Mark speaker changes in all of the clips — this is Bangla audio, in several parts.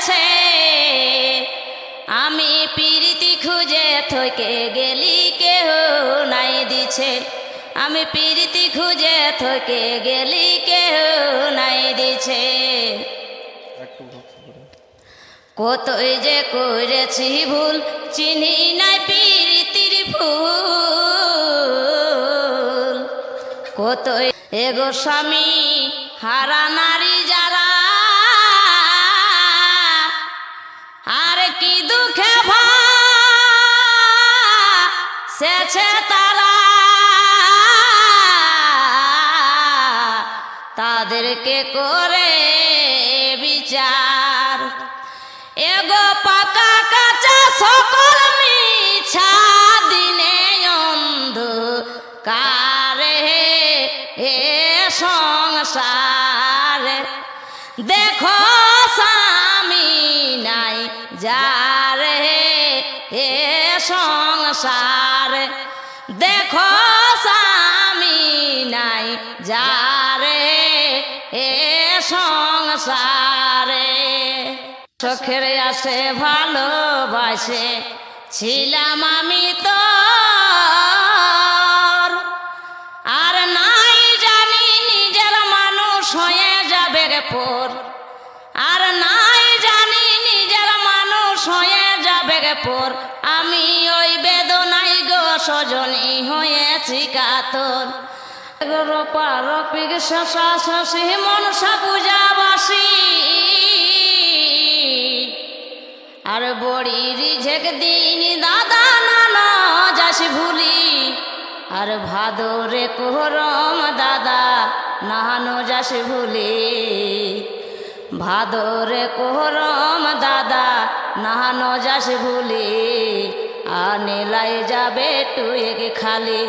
Speaker 1: গেছে আমি পিরিতি খুঁজে থকে গেলি, কেহ নাই দিছে। আমি পিরিতি খুঁজে থকে গেলি, কেহ নাই দিছে। কতই যে করেছি ভুল, চিনি নাই পিরিতির ফুল। কতই এগো স্বামী, হারা নারী যারা সেছে তারা। তাদেরকে করে বিচার। এগো পাকা কাঁচা সকল মিছা, দিনে অন্ধ কারে হে সংসার। দেখো স্বামী নাই যার হে সংসার। দেখো স্বামী নাই, যার এ সংসারে। চোখের আসে ভালোবাসে, ছিলাম আমি তো আর নাই জানি নিজের মানুষ হয়ে যাবে রে পর। আর নাই জানি নিজের মানুষ হয়ে যাবে রে পর। আমি ওই বেদনাই গো সজনী হয়েছি কাতর রোপা রপিক শশা শশী মনসা পূজাবাসী আর বড়ি রিঝেক দিন দাদা নানা যাস ভুলি। আর ভাদরে কোহরম দাদা নাহানো যাস ভুলি। ভাদরে কোহরম দাদা নাহানো যাস ভুলি। আনেলাই যাবে টুয়েক খালি।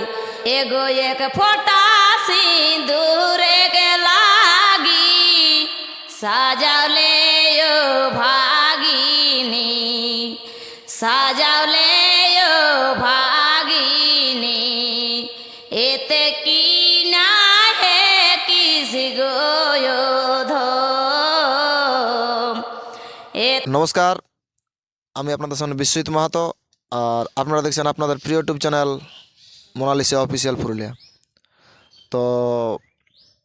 Speaker 1: এগো এক ফোটা সিঁদুরে গে লাগি, সাজালে ও ভাগিনী, সাজালে ও ভাগিনী। এতে কি না হে এ
Speaker 2: নমস্কার, আমি আপনাদের সামনে বিশ্বজিৎ মাহাতো। আর আপনারা দেখছেন আপনাদের প্রিয় YouTube channel Monalisa official Purulia. তো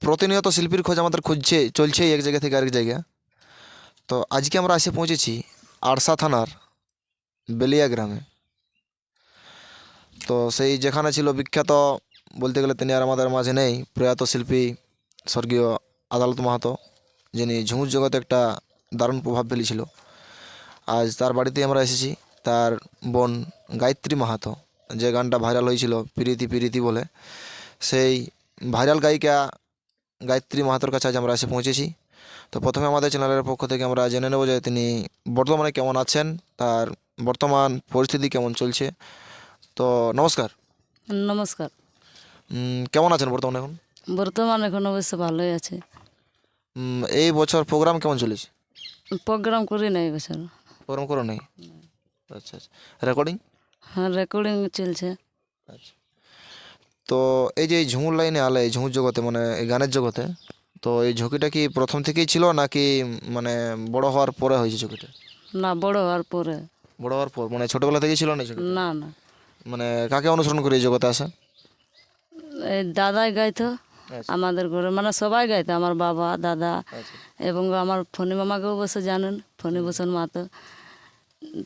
Speaker 2: প্রতিনিয়ত শিল্পীর খোঁজ আমাদের খুঁজছে, চলছেই এক জায়গা থেকে আরেক জায়গা। তো আজকে আমরা এসে পৌঁছেছি আরসা থানার বেলিয়া গ্রামে। তো সেই যেখানে ছিল বিখ্যাত, বলতে গেলে তিনি আর আমাদের মাঝে নেই, প্রয়াত শিল্পী স্বর্গীয় আদালত মাহাতো, যিনি ঝুমুর জগতে একটা দারুণ প্রভাব ফেলেছিল। আজ তার বাড়িতে আমরা এসেছি। তার বোন গায়ত্রী মাহাতো। যে গানটা ভাইরাল হয়েছিল প্রীতি প্রীতি বলে। সেই ভাইরাল গায়িকা গায়ত্রী মাহাতোর কাছে আজ আমরা এসে পৌঁছেছি। তো প্রথমে আমাদের চ্যানেলের পক্ষ থেকে আমরা জেনে নেব যে তিনি বর্তমানে কেমন আছেন তার বর্তমান পরিস্থিতি কেমন চলছে। তো নমস্কার।
Speaker 1: নমস্কার।
Speaker 2: কেমন আছেন বর্তমানে এখন?
Speaker 1: বর্তমান এখন অবশ্য ভালোই আছে।
Speaker 2: এই বছর প্রোগ্রাম কেমন চলেছে?
Speaker 1: প্রোগ্রাম করি না এবছর
Speaker 2: প্রোগ্রাম করো নেই? আচ্ছা আচ্ছা। রেকর্ডিং
Speaker 1: হ্যাঁ রেকর্ডিং চলছে।
Speaker 2: আচ্ছা। তো এই যে এই ঝুমুর লাইনে আলে এই ঝুমুর জগতে মানে এই গানের জগতে তো এই ঝুঁকিটা কি প্রথম থেকেই ছিল নাকি মানে বড় হওয়ার পরে হয়েছে ঝুঁকিটা?
Speaker 1: না বড় হওয়ার পরে।
Speaker 2: বড় হওয়ার পর মানে ছোটবেলা থেকেই ছিল না
Speaker 1: না না।
Speaker 2: মানে কাকে অনুসরণ করে এই জগতে আসা?
Speaker 1: এই দাদাই গাইতো
Speaker 2: আচ্ছা।
Speaker 1: আমাদের ঘরে মানে সবাই গাইতো আমার বাবা দাদা
Speaker 2: আচ্ছা।
Speaker 1: এবং আমার ফণি মামাকেও অবশ্য জানেন ফণি ভূষণ মাতো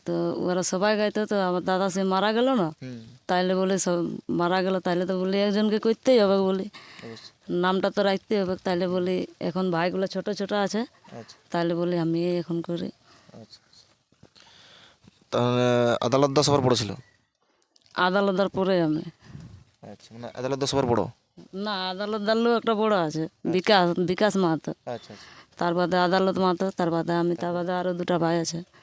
Speaker 1: তো ওরা সবাই গাইতো তো আমার দাদা সে মারা গেল না। তাইলে বলে সব মারা গেল তাইলে তো বলি একজনকে করতেই হবে বলি। নামটা তো রাখতেই হবে তাইলে বলি এখন ভাইগুলো ছোট ছোট আছে
Speaker 2: আচ্ছা।
Speaker 1: তাইলে বলি আমি এখন করি।
Speaker 2: আচ্ছা তাহলে আদালত দশ সবার বড় ছিল
Speaker 1: আদালতার পরে আমি।
Speaker 2: আচ্ছা মানে আদালত সবার বড়?
Speaker 1: না আদালত দাল্লু একটা বড় আছে বিকাশ বিকাশ মাহাতো।
Speaker 2: আচ্ছা আচ্ছা।
Speaker 1: তার বাদে আদালত মাহাতো তার বাদে আমি তার বাদে আরও দুটা ভাই আছে।
Speaker 2: আচ্ছা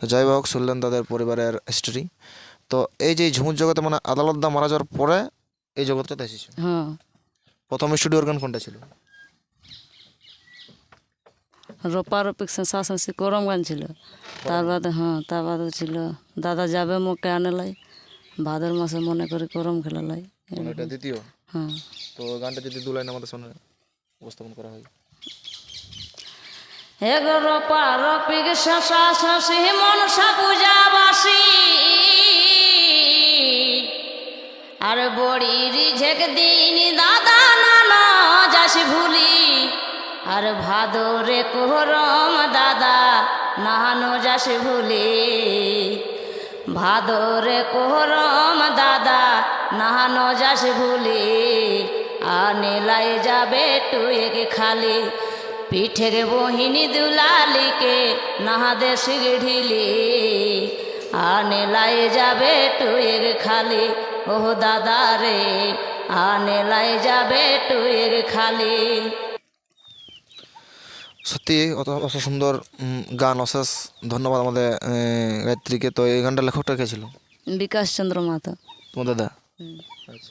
Speaker 2: তো যাই হোক শুনলেন তাদের পরিবারের হিস্ট্রি তো এই যে ঝুমুর জগতে মানে আদালত দা মারা যাওয়ার পরে এই জগৎটাতে এসেছে।
Speaker 1: হ্যাঁ।
Speaker 2: প্রথম স্টুডিওর গান কোনটা ছিল?
Speaker 1: রোপা রোপিক শাসি করম গান ছিল। তার বাদে হ্যাঁ তার বাদে ছিল দাদা যাবে মুখে আনে লাই ভাদর মাসে মনে করে করম খেলা লাই।
Speaker 2: এটা দ্বিতীয়?
Speaker 1: হ্যাঁ।
Speaker 2: তো গানটা যদি দু লাইন আমাদের সামনে উপস্থাপন করা হয়।
Speaker 1: আর বড়ি রিঝেক দিন দাদা নানা যাস ভুলি। আর ভাদরে কোহরম দাদা নাহানো যাস ভুলি। ভাদরে কোহরম দাদা নাহানো যাস ভুলি। আনেলাই যাবে টুয়েকে খালি। পিঠের বহিনী দুলালিকে নাহাদে শিগঢিলি আনেলাই যাবে টুয়ের খালি ও দাদা রে আনেলাই যাবে টুয়ের খালি।
Speaker 2: সত্যি অত অত সুন্দর গান অশেষ ধন্যবাদ আমাদের গায়ত্রীকে। তো এই গানটা লেখকটা কে ছিল?
Speaker 1: বিকাশ চন্দ্র মাতা
Speaker 2: তোমার দাদা? আচ্ছা।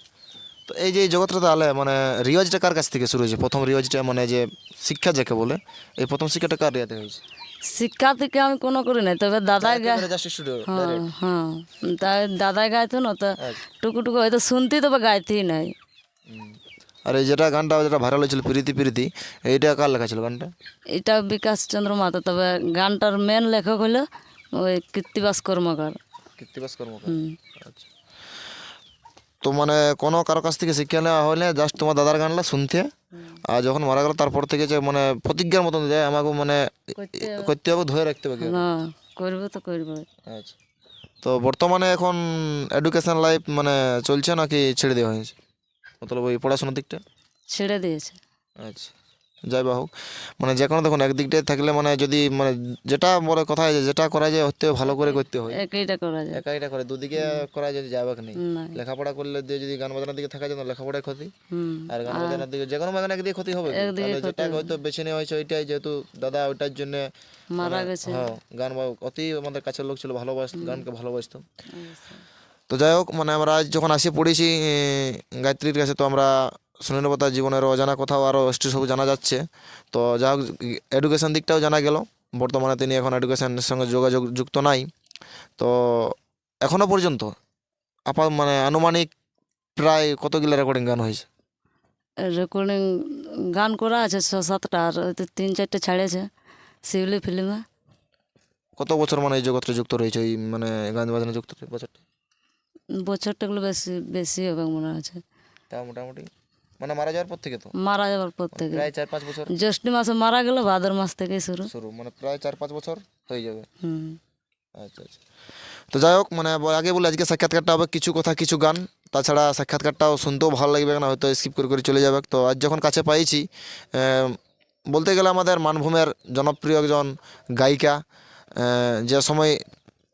Speaker 2: তো এই যে এই জগৎটাতে আলে মানে রিওয়াজটা কার কাছ থেকে শুরু হয়েছে? প্রথম রিওয়াজটা মানে যে শিক্ষা যাকে বলে এই প্রথম শিক্ষাটা কার রিয়াতে হয়েছে?
Speaker 1: শিক্ষা থেকে আমি কোনো করি নাই তবে
Speaker 2: জাস্ট
Speaker 1: হ্যাঁ হ্যাঁ। তাই দাদাই গাইতো না তো
Speaker 2: আচ্ছা।
Speaker 1: টুকু টুকু হয়তো শুনতেই তবে গাইতেই নাই।
Speaker 2: আর এই যেটা গানটা যেটা ভাইরাল হয়েছিল প্রীতি প্রীতি এইটা কার লেখা ছিল গানটা?
Speaker 1: এটা বিকাশ চন্দ্র মাতা তবে গানটার মেন লেখক হলো ওই কীর্তিবাস কর্মকার।
Speaker 2: কীর্তিবাস কর্মকার। আচ্ছা। তো মানে কোনো কারও কাছ থেকে শিক্ষা নেওয়া হলে জাস্ট তোমার দাদার গানটা শুনতে। আর যখন মারা গেল তারপর থেকে যে মানে প্রতিজ্ঞার মতন যায় আমাকে মানে করতে হবে। ধরে রাখতে হবে
Speaker 1: করব তো করব।
Speaker 2: আচ্ছা। তো বর্তমানে এখন এডুকেশন লাইফ মানে চলছে নাকি ছেড়ে দেওয়া হয়েছে? মতলব ওই পড়াশোনার দিকটা?
Speaker 1: ছেড়ে দিয়েছে।
Speaker 2: আচ্ছা। যাই বা হোক মানে যে কোনো দেখুন একদিকটায় থাকলে মানে যদি মানে যেটা বলে কথা আছে যেটা করা যায় হতে ভালো করে করতে হয়।
Speaker 1: একইটা করা যায়।
Speaker 2: একা এটা করে দুদিকে করা যদি যাবে নেই। লেখাপড়া করলে দিয়ে যদি গান বাজনার দিকে থাকা যায় না লেখাপড়ায় ক্ষতি। আর গান বাজনার দিকে যে কোনো বাগানে একদিকে ক্ষতি হবে। তাহলে যেটা হয়তো বেছে নেওয়া হয়েছে ওইটাই যেহেতু দাদা ওইটার জন্য
Speaker 1: মারা গেছে।
Speaker 2: হ্যাঁ গান অতি আমাদের কাছের লোক ছিল ভালোবাসত গানকে ভালোবাসতো। তো যাই হোক মানে আমরা আজ যখন আসি পড়েছি গায়ত্রীর কাছে তো আমরা শুনে নেব তার জীবনের অজানা কথাও আরও এক্সট্রি সব জানা যাচ্ছে। তো যা হোক এডুকেশান দিকটাও জানা গেল। বর্তমানে তিনি এখন এডুকেশানের সঙ্গে যোগাযোগ যুক্ত নাই। তো এখনও পর্যন্ত আপা মানে আনুমানিক প্রায় কতগুলো রেকর্ডিং গান হয়েছে?
Speaker 1: রেকর্ডিং গান করা আছে ছ সাতটা আর তিন চারটে ছাড়েছে শিউলি ফিল্মে।
Speaker 2: কত বছর মানে এই জগতে যুক্ত রয়েছে? ওই মানে গান বাজনা যুক্ত বছরটা?
Speaker 1: বছরটাগুলো বেশি বেশি হবে মনে আছে
Speaker 2: তা মোটামুটি। মানে মারা যাওয়ার পর থেকে তো?
Speaker 1: মারা যাবার পর থেকে।
Speaker 2: প্রায় চার পাঁচ বছর।
Speaker 1: জ্যৈষ্ঠী মাসে মারা গেল ভাদর মাস থেকে শুরু।
Speaker 2: শুরু মানে প্রায় চার পাঁচ বছর হয়ে যাবে।
Speaker 1: হুম।
Speaker 2: আচ্ছা আচ্ছা। তো যাই হোক মানে আগে বলে আজকে সাক্ষাৎকারটা হবে কিছু কথা কিছু গান। তাছাড়া সাক্ষাৎকারটাও শুনতেও ভালো লাগবে না হয়তো স্কিপ করে করে চলে যাবে। তো আজ যখন কাছে পাইছি বলতে গেলে আমাদের মানভূমের জনপ্রিয় একজন গায়িকা যে সময়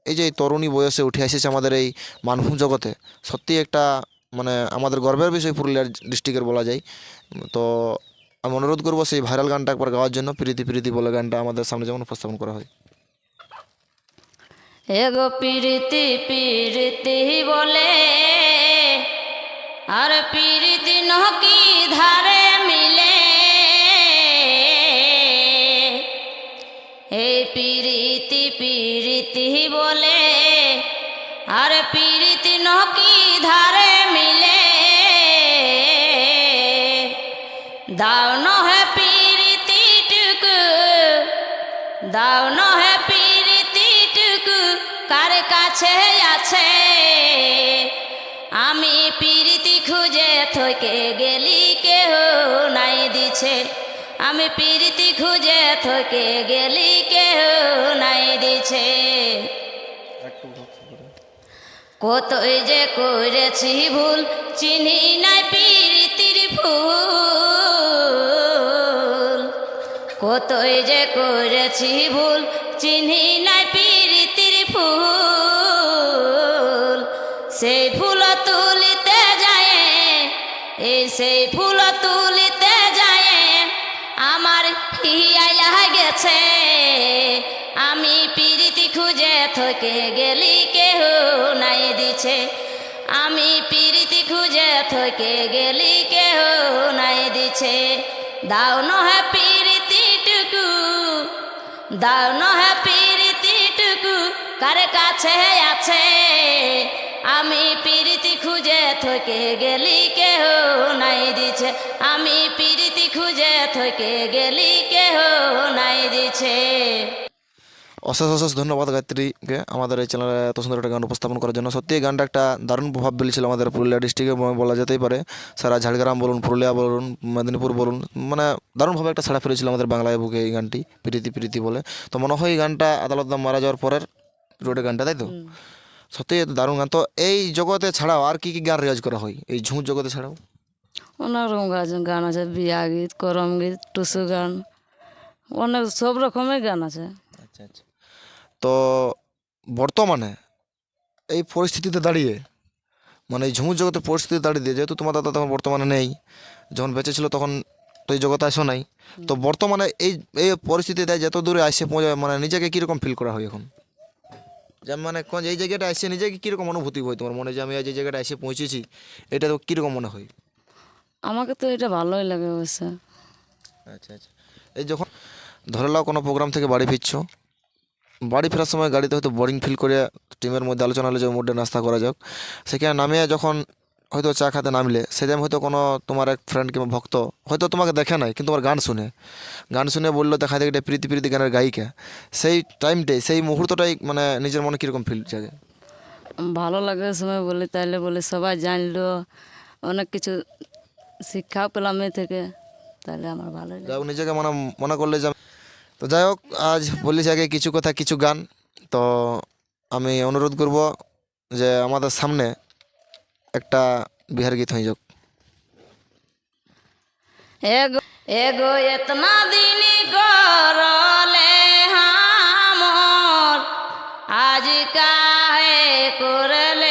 Speaker 2: এই যে তরুণী বয়সে উঠে এসেছে আমাদের এই মানভূম জগতে সত্যি একটা মানে আমাদের গর্বের বিষয় পুরুলিয়ার ডিস্ট্রিক্টের বলা যায়। তো আমি অনুরোধ করব সেই ভাইরাল গানটা একবার গাওয়ার জন্য, প্রীতি প্রীতি বলে গানটা আমাদের সামনে যেমন উপস্থাপন করা হয়।
Speaker 1: এগো পিরিতি পিরিতি বলে, আর পিরিতি নহকি ধারে মিলে। এই প্রীতি প্রীতি বলে, আর পিরিতি দাও নহে পিরিতিটুকু কার কাছে আছে? আমি পিরিতি খুঁজে থকে গেলি কেহ নাই দিছে। আমি পিরিতি খুঁজে থকে গেলি কেহ নাই দিছে। কতই যে করেছি ভুল চিনি নাই পিরিতির ফুল। কতই যে করেছি ভুল, চিনি নাই পিরিতির ফুল। সেই ফুল তুলিতে যায়, এই সেই ফুল তুলিতে যায় আমার হিয়াইলা গেছে আমি পিরিতি খুঁজে থকে গেলি কেহ নাই দিছে। আমি পিরিতি খুঁজে থকে গেলি কেহ নাই দিছে। দাও নহে পিরিতিটুকু দাও নহে পিরিতিটুকু, কার কাছে আছে? আমি প্রীতি খুঁজে থেকে গেলি কেহ নাই দিছে। আমি প্রীতি খুঁজে থেকে গেলি কেহ নাই দিছে।
Speaker 2: অশেষ অশেষ ধন্যবাদ গায়ত্রীকে আমাদের এই চ্যানেলে এত সুন্দর একটা গান উপস্থাপন করার জন্য। সত্যি এই গানটা একটা দারুণ প্রভাব ফেলেছিল আমাদের পুরুলিয়া ডিস্ট্রিক্টে বলা যেতেই পারে। সারা ঝাড়গ্রাম বলুন পুরুলিয়া বলুন মেদিনীপুর বলুন মানে দারুণভাবে একটা ছাড়া ফেলেছিল আমাদের বাংলায় বুকে এই গানটি প্রীতি প্রীতি বলে। তো মনে হয় এই গানটা আদালত দাম মারা যাওয়ার পরের রোডে গানটা তাই তো? সত্যি দারুণ গান। তো এই জগতে ছাড়াও আর কি কি গান রেওয়াজ করা হয়? এই ঝুঁট জগতে ছাড়াও?
Speaker 3: অনেক রকম গান গান আছে বিয়া গীত করম গীত টুসু গান অনেক সব রকমের গান আছে।
Speaker 2: আচ্ছা আচ্ছা। তো বর্তমানে এই পরিস্থিতিতে দাঁড়িয়ে মানে এই ঝুমুর জগতের পরিস্থিতি দাঁড়িয়ে দিয়ে যেহেতু তোমার দাদা তখন বর্তমানে নেই যখন বেঁচে ছিল তখন তো এই জগতে আসো নাই। তো বর্তমানে এই এই পরিস্থিতিতে যত দূরে আসে পৌঁছায় মানে নিজেকে কীরকম ফিল করা হয় এখন? যেমন মানে কোন এই জায়গাটা আসছে নিজেকে কীরকম অনুভূতি হয় তোমার মনে? যে আমি আজ এই জায়গাটা এসে পৌঁছেছি এটা তো কীরকম মনে হয়?
Speaker 3: আমাকে তো এটা ভালোই লাগে অবশ্য।
Speaker 2: আচ্ছা আচ্ছা। এই যখন ধরে নাও কোনো প্রোগ্রাম থেকে বাড়ি ফিরছো বাড়ি ফেরার সময় গাড়িতে হয়তো বোরিং ফিল করে টিমের মধ্যে আলোচনা হলো যে মুডে নাস্তা করা যাক। সেখানে নামিয়ে যখন হয়তো চা খাতে নামলে সেদিন হয়তো কোনো তোমার এক ফ্রেন্ড কিংবা ভক্ত হয়তো তোমাকে দেখে নাই কিন্তু তোমার গান শুনে। গান শুনে বলল দেখা দেখে এটা প্রীতি প্রীতি গানের গায়িকা। সেই টাইমটাই সেই মুহূর্তটাই মানে নিজের মনে কীরকম ফিল জাগে?
Speaker 3: ভালো লাগে সময় বলে তাইলে বলে সবাই জানলো অনেক কিছু শিক্ষাও পেলাম এ থেকে তাহলে আমার লাগে।
Speaker 2: নিজেকে মনে মনে করলে যে তো যাই হোক, আজ বলিস আগে কিছু কথা, কিছু গান। তো আমি অনুরোধ করব যে আমাদের সামনে একটা বিহার গীত হয়ে যাক।
Speaker 1: এগো এতনা দিন করলে হামর। আজ কাহে করলে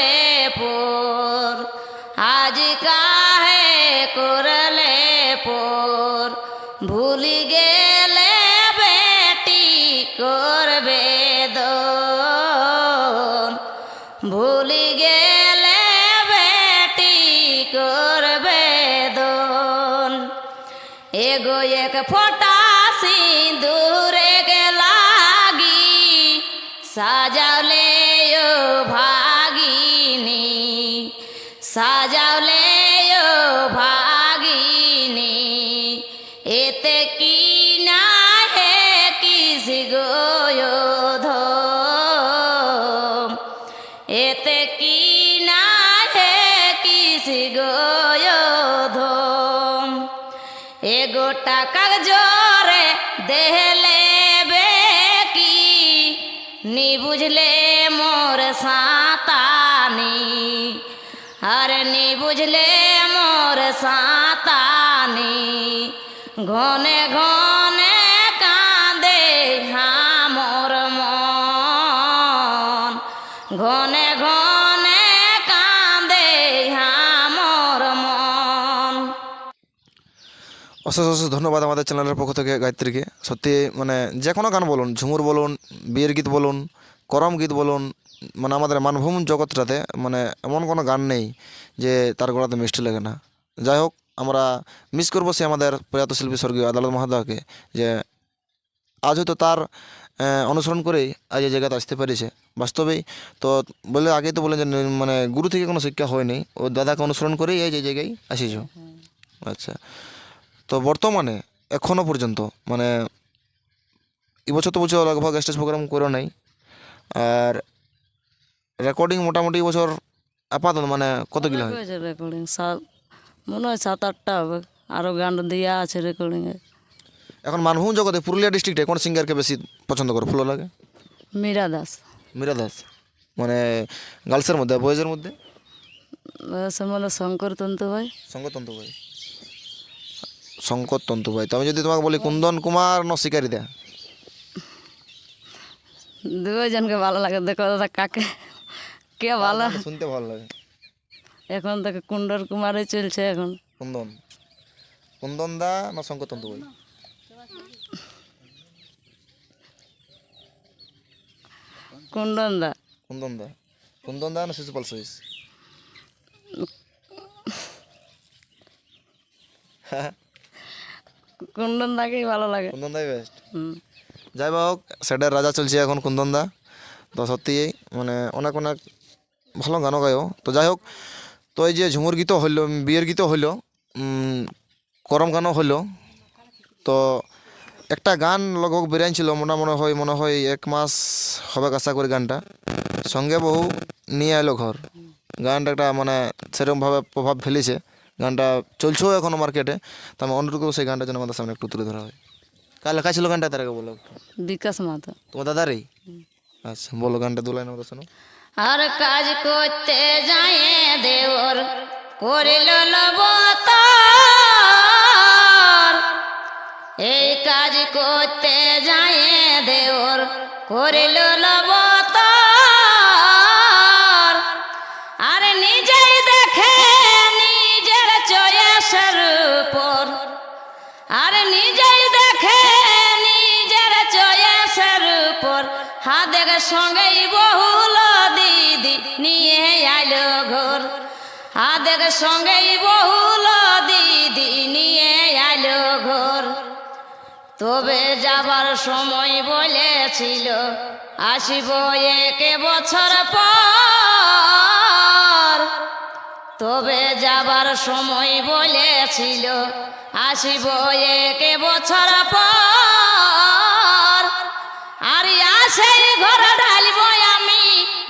Speaker 1: এক ফোটা সিঁদুরে লাগি, সাজালে ও ভাগিনী, সাজালে ও ভাগিনী, এতে কি না হে কিস গোয়োধম এতে কি না হে কিস গোয়োধম এগো টাকা বুঝলে মোর সাঁতানি? ঘনে ঘনে কাঁদে হামর মন। ঘনে ঘনে কাঁদে হামর মন।
Speaker 2: অশেষ অশেষ ধন্যবাদ আমাদের চ্যানেলের পক্ষ থেকে গায়ত্রীকে। সত্যি মানে যে কোনো গান বলুন, ঝুমুর বলুন, বিয়ের গীত বলুন, করম গীত বলুন মানে আমাদের মানভূম জগৎটাতে মানে এমন কোনো গান নেই যে তার গলাতে মিষ্টি লাগে না। যাই হোক, আমরা মিস করব সে আমাদের প্রয়াত শিল্পী স্বর্গীয় আদালত মহাদয়কে যে আজ হয়তো তার অনুসরণ করেই আজ এই জায়গাতে আসতে পেরেছে। বাস্তবেই তো বলে আগেই তো বললেন যে মানে গুরু থেকে কোনো শিক্ষা হয়নি। ও দাদাকে অনুসরণ করেই এই যে জায়গায় আসিছ আচ্ছা। তো বর্তমানে এখনও পর্যন্ত মানে এবছর তো বলছো, লগভগ স্টেজ প্রোগ্রাম করে নাই। আর রেকর্ডিং মোটামুটি বছর আপাতত মানে কত কিলো হয়?
Speaker 3: হয়েছে রেকর্ডিং সাত মনে হয় সাত আটটা হবে। আরও গান দেওয়া আছে রেকর্ডিংয়ে
Speaker 2: এখন মানভূম জগতে পুরুলিয়া ডিস্ট্রিক্টে কোন সিঙ্গারকে বেশি পছন্দ করে ফুলো লাগে?
Speaker 3: মীরা দাস।
Speaker 2: মীরা দাস মানে গার্লসের মধ্যে বয়েজের মধ্যে?
Speaker 3: মধ্যে শঙ্কর তন্তু ভাই।
Speaker 2: শঙ্কর তন্তু ভাই। শঙ্কর তন্তু ভাই তো আমি যদি তোমাকে বলি কুন্দন কুমার ন শিকারি দা
Speaker 3: দুজনকে ভালো লাগে দেখো দাদা কাকে কে ভালো?
Speaker 2: শুনতে ভালো লাগে।
Speaker 3: এখন থেকে কুণ্ডর কুমারে চলছে এখন।
Speaker 2: কুন্দন। কুন্দন দা না শঙ্কর তন্তু ভাই
Speaker 3: কুণ্ডন দা।
Speaker 2: কুন্দন দা। কুন্দন দা না শিশুপাল সহিস
Speaker 3: কুণ্ডন দাকেই ভালো লাগে।
Speaker 2: কুন্দন দাই বেস্ট যাই হোক সেটার রাজা চলছে এখন কুন্দন দা। তো সত্যি মানে অনেক অনেক ভালো গানও গায়ও তো যাই হোক তো এই যে ঝুমুর গীতও হইল বিয়ের গীতও হইল করম গানও হইল। তো একটা গান লগভগ বেরিয়েছিল মনে মনে হয় মনে হয় এক মাস হবে আশা করি গানটা। সঙ্গে বহু নিয়ে এলো ঘর। গানটা একটা মানে সেরকমভাবে প্রভাব ফেলেছে। গানটা চলছেও এখনও মার্কেটে। তো আমি অনুরোধ করব সেই গানটা যেন আমাদের সামনে একটু তুলে ধরা হয়। কার লেখা ছিল গানটা তার আগে বলো
Speaker 3: বিকাশ মাতা
Speaker 2: তোমার দাদারই? আচ্ছা বলো গানটা দুলাই আমাদের শোনো।
Speaker 1: আর কাজ করতে যায় দেওর করিল এই কাজ করতে যায় দেওর করিল লবতার। আর নিজেই দেখে নিজের আর নিজেই উপর হাতের সঙ্গেই বহুল দিদি নিয়ে আইলো ঘর। হাতের সঙ্গেই বহুল দিদি নিয়ে আইলো ঘর। তবে যাবার সময় বলেছিল, আসিব এক বছর পর। তবে যাবার সময় বলেছিল, আসিব এক বছর পর। আর আসে ঘর ঢালিব আমি,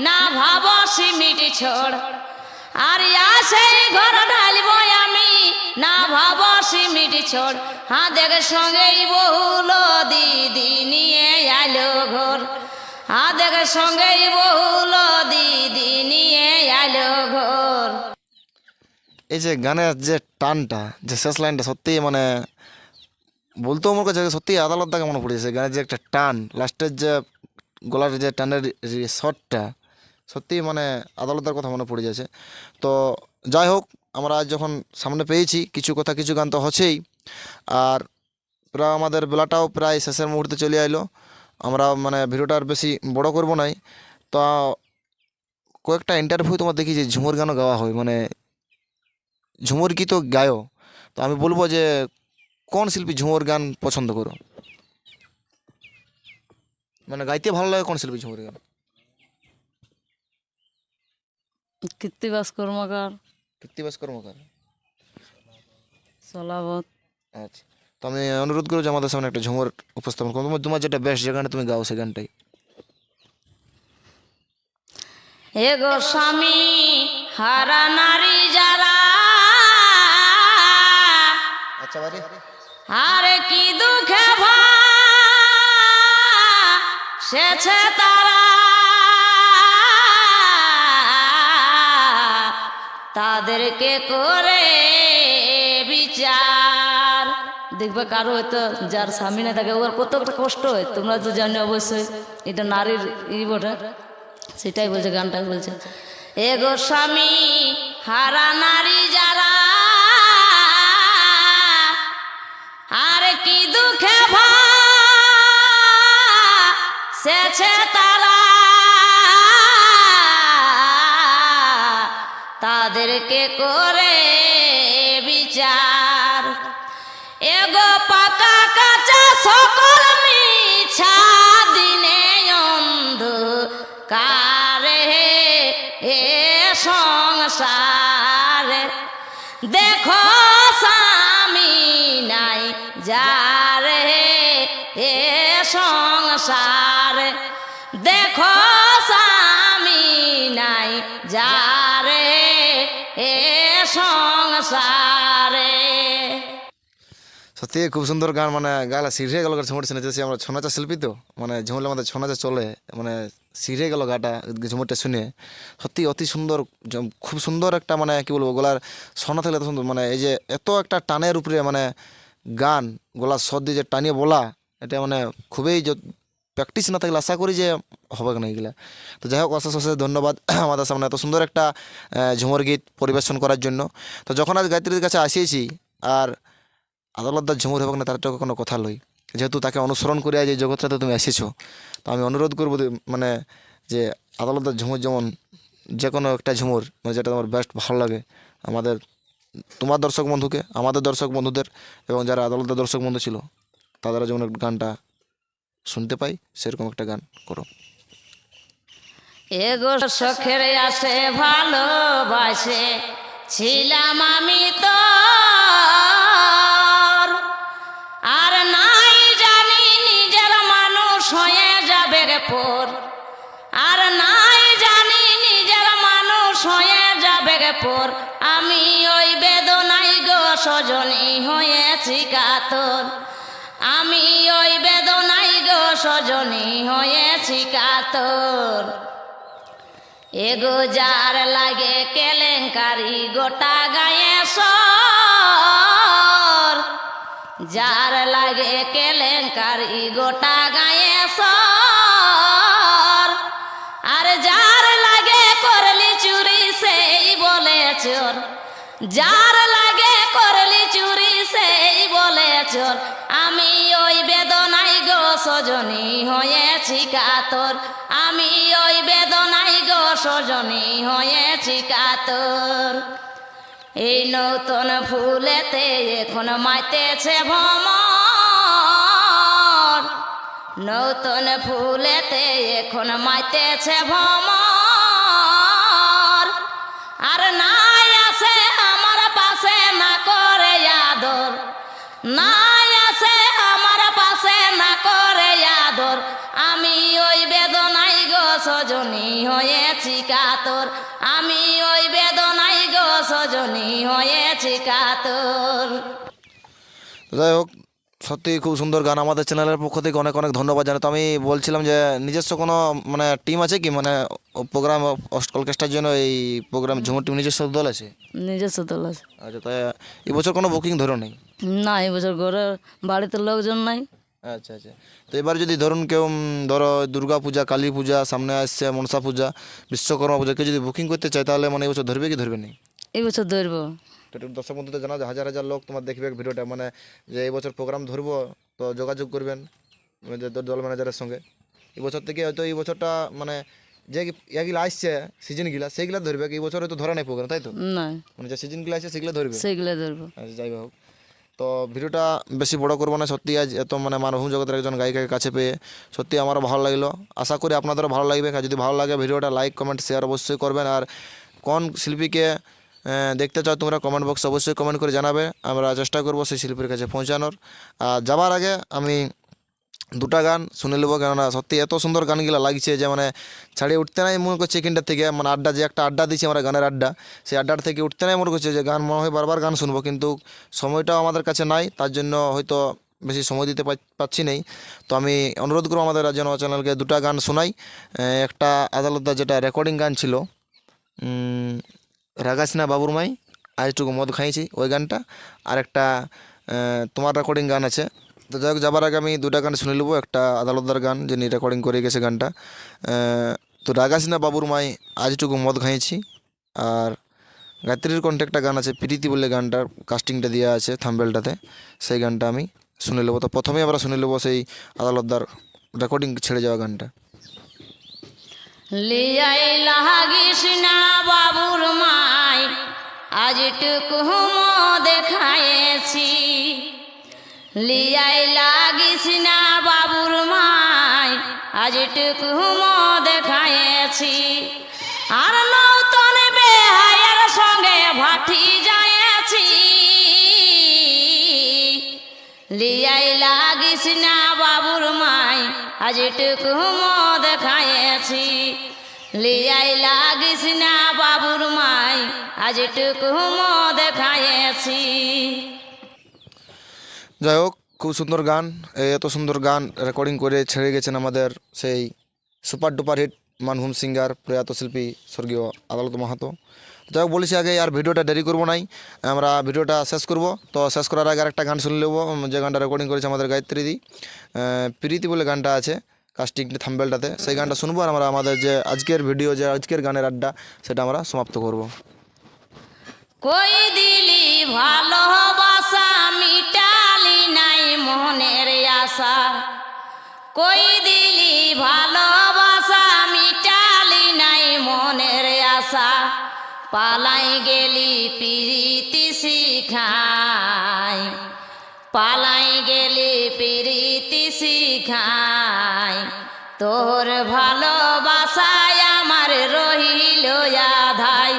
Speaker 1: না ভাব সিমিট ছড় আর আসে ঘর ঢালিব আমি, না ভাব সিমিট ছড় হাতের সঙ্গেই বহুল দিদি নিয়ে আলো ঘর। হাতের সঙ্গেই বহুল দিদি নিয়ে আলো ঘর।
Speaker 2: এই যে গানের যে টানটা, যে শেষ লাইনটা সত্যিই মানে বলতেও আমার কাছে সত্যি আদালত দাকে মনে পড়েছে। গানের যে একটা টান, লাস্টের যে গলার যে টানের শটটা সত্যিই মানে আদালতের কথা মনে পড়ে যাচ্ছে। তো যাই হোক, আমরা আজ যখন সামনে পেয়েছি, কিছু কথা, কিছু গান তো হচ্ছেই। আর প্রায় আমাদের বেলাটাও প্রায় শেষের মুহূর্তে চলে আইলো। আমরা মানে ভিডিওটা আর বেশি বড় করব নাই। তো কয়েকটা ইন্টারভিউ তোমার দেখি যে ঝুমুর গানও গাওয়া হয় মানে ঝুমুর গীত গায়ো তো আমি বলব যে কোন শিল্পী ঝুমুর গান পছন্দ করো? মানে গাইতে ভালো লাগে কোন শিল্পী ঝুমুর গান?
Speaker 3: কীর্তিবাস কর্মকার
Speaker 2: কৃত্তিবাস কর্মকার
Speaker 3: সলাবত
Speaker 2: আচ্ছা। তো আমি অনুরোধ করব যে আমাদের সামনে একটা ঝুমুর উপস্থাপন করো। তোমার তোমার যেটা বেস্ট যে গানটা তুমি গাও সেই গানটাই।
Speaker 1: এগো স্বামী হারা নারী যারা
Speaker 2: আচ্ছা বাড়ি।
Speaker 1: আরে কি দুঃখে সেছে তারা? তাদেরকে করে বিচার।
Speaker 3: দেখবে কারও হয়তো যার স্বামী না থাকে, ওর কত একটা কষ্ট হয়। তোমরা তো জানো অবশ্যই, এটা নারীর ই বটে। সেটাই বলছে গানটা বলছে।
Speaker 1: এগো স্বামী হারা তাদেরকে করে বিচার। এগো পাকা কাঁচা সকল মিছা, দিনে অন্ধ কারে এ সংসার। দেখো স্বামী নাই, যার এ সংসার
Speaker 2: সত্যি খুব সুন্দর গান মানে গালা সিঁড়ে গেল ঝুমুর শুনেছি আমরা ছনাচা শিল্পী তো মানে ঝুমুরলে আমাদের ছনাচা চলে মানে সিঁড়ে গেল গাটা, ঝুমুরটা শুনে। সত্যি অতি সুন্দর খুব সুন্দর একটা মানে কি বলব, গলার শোনা থাকলে এত সুন্দর মানে এই যে এত একটা টানের উপরে মানে গান, গলার স্বর দিয়ে যে টানিয়ে বলা, এটা মানে খুবই প্র্যাকটিস না থাকলে আশা করি যে হবে না এগুলা। তো যাই হোক, অশেষ অশেষ ধন্যবাদ আমাদের সামনে এত সুন্দর একটা ঝুমুর গীত পরিবেশন করার জন্য। তো যখন আজ গায়ত্রীর কাছে আসিয়েছি, আর আদালতদার ঝুমুর হবে না, তার কোনো কথা লই। যেহেতু তাকে অনুসরণ করে আজ এই জগৎটাতে তুমি এসেছ তো আমি অনুরোধ করব মানে যে আদালতদার ঝুমুর যেমন যে কোনো একটা ঝুমুর মানে যেটা তোমার বেস্ট ভালো লাগে, আমাদের, তোমার দর্শক বন্ধুকে, আমাদের দর্শক বন্ধুদের, এবং যারা আদালতের দর্শক বন্ধু ছিল তারা যেমন গানটা শুনতে পাই, সেরকম একটা গান করো।
Speaker 1: এগো শখের আসে ভালোবাসে, ছিলাম আমি তো আর নাই জানি নিজের মানুষ হয়ে যাবে রে পর। আর নাই জানি নিজের মানুষ হয়ে যাবে রে পর। আমি ওই বেদনাই গো সজনী হয়েছি কাতর। আমি ওই বেদনাই গো সজনী হয়েছি কাতর। এগো যার লাগে কেলেঙ্কারি গোটা গায়ে সর যার লাগে কেলেঙ্কারি গোটা গায়ে সর আর যার লাগে করলি চুরি, সেই বলে চোর। যার লাগে করলি চুরি, সেই বলে চোর। আমি ওই বেদনাই গো সজনী হয়েছি কাতর। আমি ওই বেদনাই গো সজনী হয়েছি কাতর। এই নতুন ফুলেতে এখন মাইতেছে ভ্রমর। নতুন ফুলেতে এখন মাইতেছে ভ্রমর। আর নাই আছে আমার পাশে, না করে আদর। নাই আছে আমার পাশে, না করে আদর। আমি ওই বেদনাই গো সজনী হয়েছি কাতর। আমি ওই সজনী হয়েছি কাতর।
Speaker 2: যাই হোক সত্যি খুব সুন্দর গান আমাদের চ্যানেলের পক্ষ থেকে অনেক অনেক ধন্যবাদ জানাই। তো আমি বলছিলাম যে নিজস্ব কোনো মানে টিম আছে কি? মানে প্রোগ্রাম অর্কেস্ট্রার জন্য এই প্রোগ্রাম ঝুমুর টিম নিজস্ব দল আছে?
Speaker 3: নিজস্ব দল আছে।
Speaker 2: আচ্ছা তাই এবছর কোনো বুকিং ধরো নেই?
Speaker 3: না এবছর ঘরে বাড়িতে লোকজন নাই।
Speaker 2: আচ্ছা আচ্ছা। তো এবার যদি ধরুন কেউ ধরো দুর্গা পূজা কালী পূজা সামনে আসছে মনসা পূজা বিশ্বকর্মা পূজা কেউ যদি বুকিং করতে চায় তাহলে মানে এবছর ধরবে কি ধরবে নেই?
Speaker 3: এবছর ধরবো।
Speaker 2: তো একটু দর্শক বন্ধুদের জানা যে হাজার হাজার লোক তোমার দেখবে ভিডিওটা মানে যে এই বছর প্রোগ্রাম ধরবো তো যোগাযোগ করবেন আমাদের দল ম্যানেজারের সঙ্গে। এই বছর থেকে হয়তো এই বছরটা মানে যে এগুলো আসছে সিজনগুলা সেইগুলা ধরবে এই বছর হয়তো ধরে নেই প্রোগ্রাম তাই তো?
Speaker 3: না।
Speaker 2: মানে যে সিজনগুলো আসছে সেগুলো ধরবে?
Speaker 3: সেইগুলো ধরবো।
Speaker 2: আচ্ছা যাই হোক। তো ভিডিওটা বেশি বড় করব না সত্যি আজ এত মানে মানভূম জগতের একজন গায়িকাকে কাছে পেয়ে সত্যি আমারও ভালো লাগল। আশা করি আপনাদেরও ভালো লাগবে। আর যদি ভালো লাগে ভিডিওটা লাইক কমেন্ট শেয়ার অবশ্যই করবেন। আর কোন শিল্পীকে দেখতে চাও তোমরা কমেন্ট বক্সে অবশ্যই কমেন্ট করে জানাবে। আমরা চেষ্টা করব সেই শিল্পীর কাছে পৌঁছানোর। আর যাবার আগে আমি দুটা গান শুনে নেব, কেননা সত্যি এত সুন্দর গানগুলো লাগছে যে মানে ছাড়িয়ে উঠতে নাই মনে করছে এখানটার থেকে। মানে আড্ডা যে একটা আড্ডা দিচ্ছি আমরা গানের আড্ডা, সেই আড্ডার থেকে উঠতে নাই মনে করছে যে গান মনে হয় বারবার গান শুনব, কিন্তু সময়টাও আমাদের কাছে নাই, তার জন্য হয়তো বেশি সময় দিতে পারছি নেই। তো আমি অনুরোধ করব আমাদের রাজন চ্যানেলকে দুটা গান শোনাই। একটা আদালতদার যেটা রেকর্ডিং গান ছিল রাগাসিনা বাবুর মাই আজটুকু মদ খাইছি ওই গানটা। আর একটা তোমার রেকর্ডিং গান আছে। তো যাই হোক, যাবার আগে আমি দুটা গান শুনে নেব। একটা আদালতদার গান, যিনি রেকর্ডিং করে গেছে গানটা। তো রাগাসিনা বাবুর মাই আজটুকু মদ খাইছি আর গায়ত্রীর একটা গান আছে, প্রীতি বলে গানটার কাস্টিংটা দেওয়া আছে থাম্বেলটাতে। সেই গানটা আমি শুনে নেব। তো প্রথমেই আমরা শুনে নেব সেই আদালতদার রেকর্ডিং ছেড়ে যাওয়া গানটা।
Speaker 1: লিয়াই লাগিস না বাবুর মাই, আজ টুকু দেখায়েছি। লিয়াই লাগিস না বাবুর মাই, আজ টুকু দেখায়েছি। আর নৌতন বেহায়ের সঙ্গে ভাটি যায়েছি। লিয়াই লাগিস না মাই আজ টুকু মদ খাইয়েছি। লিয়াই লাগিস না বাবুর মাই, আজ টুকু মদ খাইয়েছি।
Speaker 2: যাই হোক, খুব সুন্দর গান এত সুন্দর গান রেকর্ডিং করে ছেড়ে গেছেন আমাদের সেই super duper hit Manbhum singer প্রয়াত শিল্পী স্বর্গীয় আদালত মাহাতো। যাই বলেছি আগে আর ভিডিওটা দেরি করব নাই। আমরা ভিডিওটা শেষ করব। তো শেষ করার আগে আরেকটা গান শুনে নেব যে গানটা রেকর্ডিং করেছে আমাদের গায়ত্রী দি। প্রীতি বলে গানটা আছে কাস্টিং থাম্বেলটাতে। সেই গানটা শুনব আর আমরা আমাদের যে আজকের ভিডিও যে আজকের গানের আড্ডা, সেটা আমরা সমাপ্ত করব।
Speaker 1: কই দিলি ভালোবাসা মিটালি নাই মনের আশা। কই দিলি ভালোবাসা মিটালি নাই মনের আশা। পালাই গেলি পিরিতি শিখাই। পালাই গেলি পিরিতি শিখাই। তোর ভালোবাসায় আমার রহিল আধাই।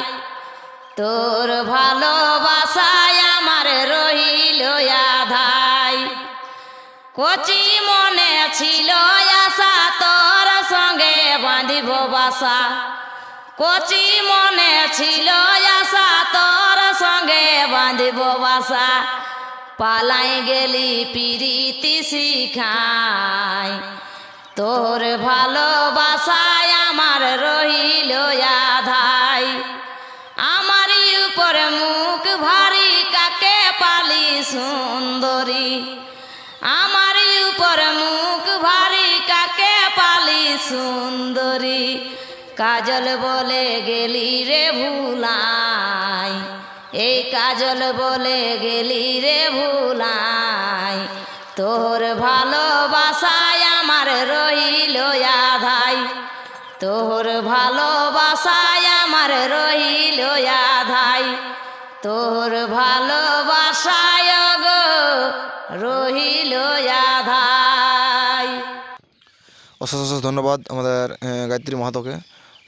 Speaker 1: তোর ভালোবাসায় আমার রহিল আধাই। কচি মনে ছিল আশা, তোর সঙ্গে বাঁধিব বাসা। কচি মনে ছিল আশা, তোর সঙ্গে বাঁধিব বাসা। পালাই গেলি পিরিতি শিখাই। তোর ভালোবাসায় আমার রহিল আধাই। আমার উপর মুখ ভারী, কাকে পালি সুন্দরী? আমার উপর মুখ ভারী, কাকে পালি সুন্দরী? কাজল বলে গেলি রে ভুলাই। এই কাজল বলে গেলি রে ভুলাই। তোর ভালোবাসায় আমার রহিল আধাই। তোর ভালোবাসায় আমার রহিল আধাই। তোর ভালোবাসায় গো রহিল আধাই।
Speaker 2: অশেষ অশেষ ধন্যবাদ আমাদের গায়ত্রী মাহাতোকে।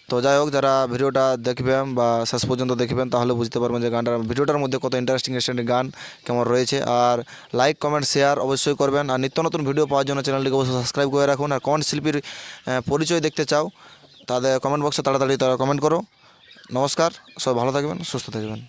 Speaker 2: তো যাই হোক, যারা ভিডিওটা দেখবেন বা শেষ পর্যন্ত দেখবেন, তাহলে বুঝতে পারবেন যে গানটার ভিডিওটার মধ্যে কত ইন্টারেস্টিং ইন্টারেস্টিং গান কেমন রয়েছে। আর লাইক কমেন্ট শেয়ার অবশ্যই করবেন। আর নিত্য নতুন ভিডিও পাওয়ার জন্য চ্যানেলটিকে অবশ্যই সাবস্ক্রাইব করে রাখুন। আর কোন শিল্পীর পরিচয় দেখতে চাও, তাদের কমেন্ট বক্সে তাড়াতাড়ি তারা কমেন্ট করো। নমস্কার, সবাই ভালো থাকবেন, সুস্থ থাকবেন।